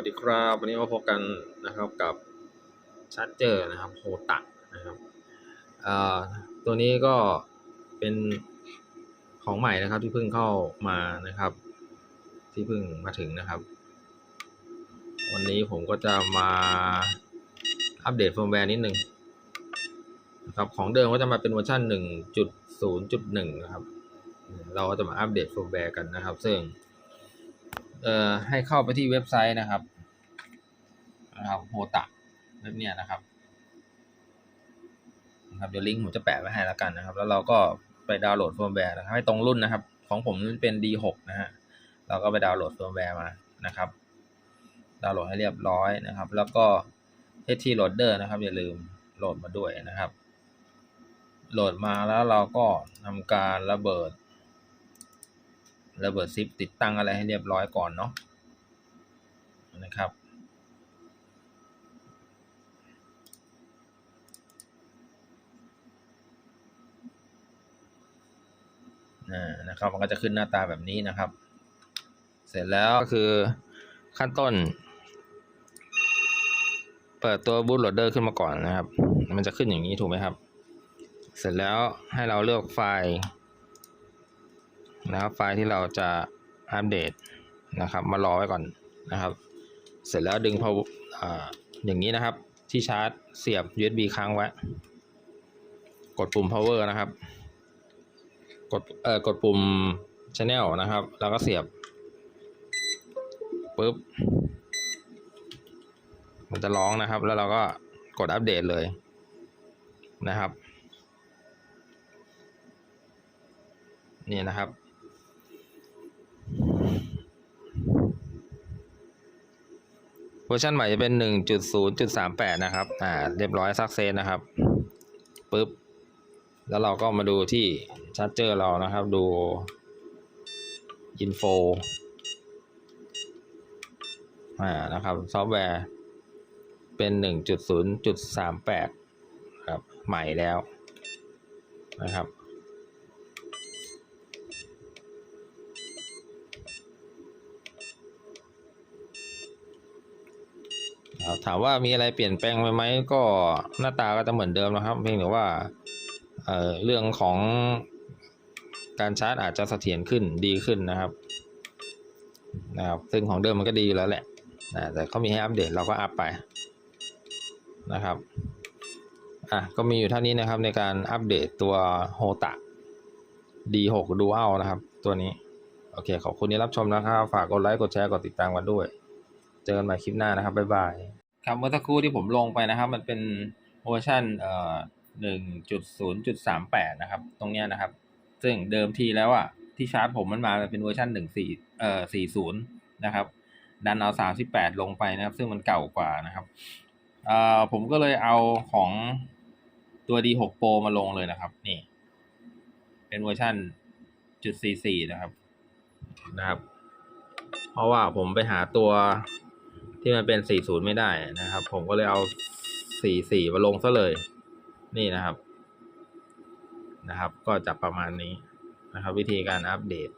วัสดีครับ วันนี้มาพบกันนะครับกับชาร์เจอร์นะครับโฮตักนะครับตัวนี้ก็เป็นของใหม่นะครับที่เพิ่งเข้ามานะครับ ที่เพิ่งมาถึงนะครับ วันนี้ผมก็จะมาอัปเดตเฟิร์มแวร์นิดนึงนะครับของเดิมก็จะมาเป็นเวอร์ชัน1.0.1 นะครับ เราก็จะมาอัปเดตเฟิร์มแวร์กันนะครับ ซึ่ง เอ่อให้เข้าไปที่เว็บไซต์นะครับนะครับโฮตะเว็บเนี้ยนะครับนะครับเดี๋ยวลิงก์ผมจะแปะไว้ให้แล้วกันนะครับ แล้วเราก็ไปดาวน์โหลดเฟิร์มแวร์นะครับให้ตรงรุ่นนะครับ ของผมมันเป็น D6 นะฮะเราก็ไปดาวน์โหลดเฟิร์มแวร์มานะครับ ดาวน์โหลดให้เรียบร้อยนะครับ แล้วก็ HT Loader นะครับ อย่าลืมโหลดมาด้วยนะครับ โหลดมาแล้วเราก็ทำการระเบิด ระเบิดซิปติดตั้งอะไรให้เรียบร้อยก่อนเนาะนะครับ นะครับมันก็จะขึ้นหน้าตาแบบนี้นะครับ เสร็จแล้วก็คือขั้นต้น เปิดตัว boot loader ขึ้นมาก่อนนะครับ มันจะขึ้นอย่างนี้ถูกไหมครับ เสร็จแล้วให้เราเลือกไฟล์ นะครับ ไฟล์ที่เราจะอัปเดตนะครับ มารอไว้ก่อนนะครับ เสร็จแล้วดึง power อ่าอย่างนี้นะครับ ที่ชาร์จเสียบ USB ค้างไว้ กดปุ่ม power นะครับ กดเอ่อกดปุ่ม channel นะครับ แล้วก็เสียบปุ๊บมันจะร้องนะครับ แล้วเราก็กดอัปเดตเลยนะครับ นี่นะครับ เวอร์ชันใหม่จะเป็น 1.0.38 นะครับ อ่า เรียบร้อยซักเซสนะครับ ปึ๊บ แล้วเราก็มาดูที่ชาร์จเจอร์เรานะครับ ดูอินโฟอ่า นะครับ ซอฟต์แวร์เป็น 1.0.38 ครับ ใหม่แล้วนะครับ ถามว่ามีอะไรเปลี่ยนแปลงไปไหมก็หน้าตาก็จะเหมือนเดิมนะครับ เพียงแต่ว่าเเรื่องของการชาร์จอาจจะเสถียรขึ้นดีขึ้นนะครับนะครับซึ่งของเดิมมันก็ดีอยู่แล้วแหละนะแต่เขามีให้อัปเดตเราก็อัปไปนะครับอะก็มีอยู่เท่านี้นะครับในการอัปเดตตัวโฮตะ D6 Dual นะครับ ตัวนี้ โอเค ขอบคุณที่รับชมนะครับ ฝากกดไลค์ กดแชร์ กดติดตามกันด้วย จอกันใหม่คลิปหน้านะครับ บ๊ายบาย ครับเมื่อสักครู่ที่ผมลงไปนะครับ มันเป็นเวอร์ชันเอ่อหนึ่งจุดศูนย์จุดสามแปดนะครับ ตรงเนี้ยนะครับ ซึ่งเดิมทีแล้วอะที่ชาร์จผมมันมาเป็นเวอร์ชันหนึ่งสี่เอ่อสี่ศูนย์นะครับ ดันเอาสามสิบแปดลงไปนะครับ ซึ่งมันเก่ากว่านะครับเอ่อผมก็เลยเอาของตัว D6 Pro มาลงเลยนะครับ นี่ เป็นเวอร์ชันจุดสี่สี่นะครับนะครับ เพราะว่าผมไปหาตัว ที่มันเป็น 40 ไม่ได้นะครับ ผมก็เลยเอา 44 มาลงซะเลย นี่นะครับ นะครับ ก็จะประมาณนี้นะครับ วิธีการอัปเดต